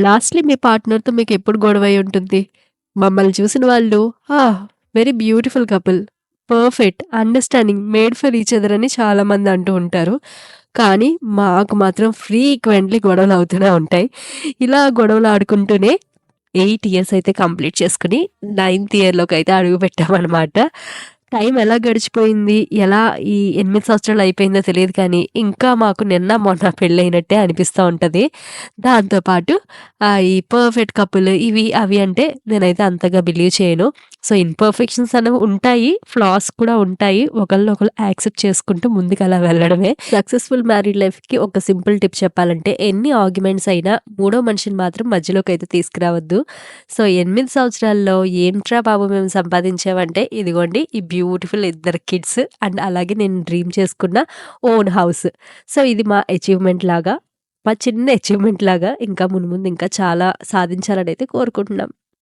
Lastly మీ పార్ట్నర్‌తో మీకు ఎప్పుడు గొడవ అయి ఉంటుంది? మమ్మల్ని చూసిన వాళ్ళు ఆ! Very beautiful couple. Perfect. Understanding. Made for each other అని చాలామంది అంటూ ఉంటారు. కానీ మాకు మాత్రం ఫ్రీక్వెంట్‌లీ గొడవలు అవుతూనే ఉంటాయి. ఇలా గొడవలు ఆడుకుంటూనే ఎయిట్ ఇయర్స్ అయితే కంప్లీట్ చేసుకుని నైన్త్ ఇయర్లోకి అయితే అడుగుపెట్టామనమాట. టైం ఎలా గడిచిపోయింది, ఎలా ఈ ఎనిమిది సంవత్సరాలు అయిపోయిందో తెలియదు కానీ, ఇంకా మాకు నిన్న, మొన్న పెళ్ళైనట్టే అనిపిస్తూ ఉంటుంది దాంతో పాటు ఈ పర్ఫెక్ట్ కపుల్ ఇవి, అవి అంటే నేనైతే అంతగా బిలీవ్ చేయను. సో, ఇన్పర్ఫెక్షన్స్ అనేవి ఉంటాయి. ఫ్లాస్ కూడా ఉంటాయి. ఒకళ్ళు ఒకళ్ళు యాక్సెప్ట్ చేసుకుంటూ ముందుకు అలా వెళ్ళడమే. సక్సెస్‌ఫుల్ మ్యారీడ్ లైఫ్‌కి ఒక సింపుల్ టిప్ చెప్పాలంటే, ఎన్ని ఆర్గ్యుమెంట్స్ అయినా మూడో మనిషిని మాత్రం మధ్యలోకి అయితే తీసుకురావద్దు. సో, ఎనిమిది సంవత్సరాల్లో ఏంట్రా బాబు మేము సంపాదించామంటే, ఇదిగోండి ఈ బ్యూటిఫుల్ ఇద్దరు కిడ్స్ అండ్ అలాగే నేను డ్రీమ్ చేసుకున్న ఓన్ హౌస్. సో, ఇది మా అచీవ్‌మెంట్ లాగా, మా చిన్న అచీవ్‌మెంట్ లాగా ఇంకా మున్ముందు ఇంకా చాలా సాధించాలని అయితే కోరుకుంటున్నాం.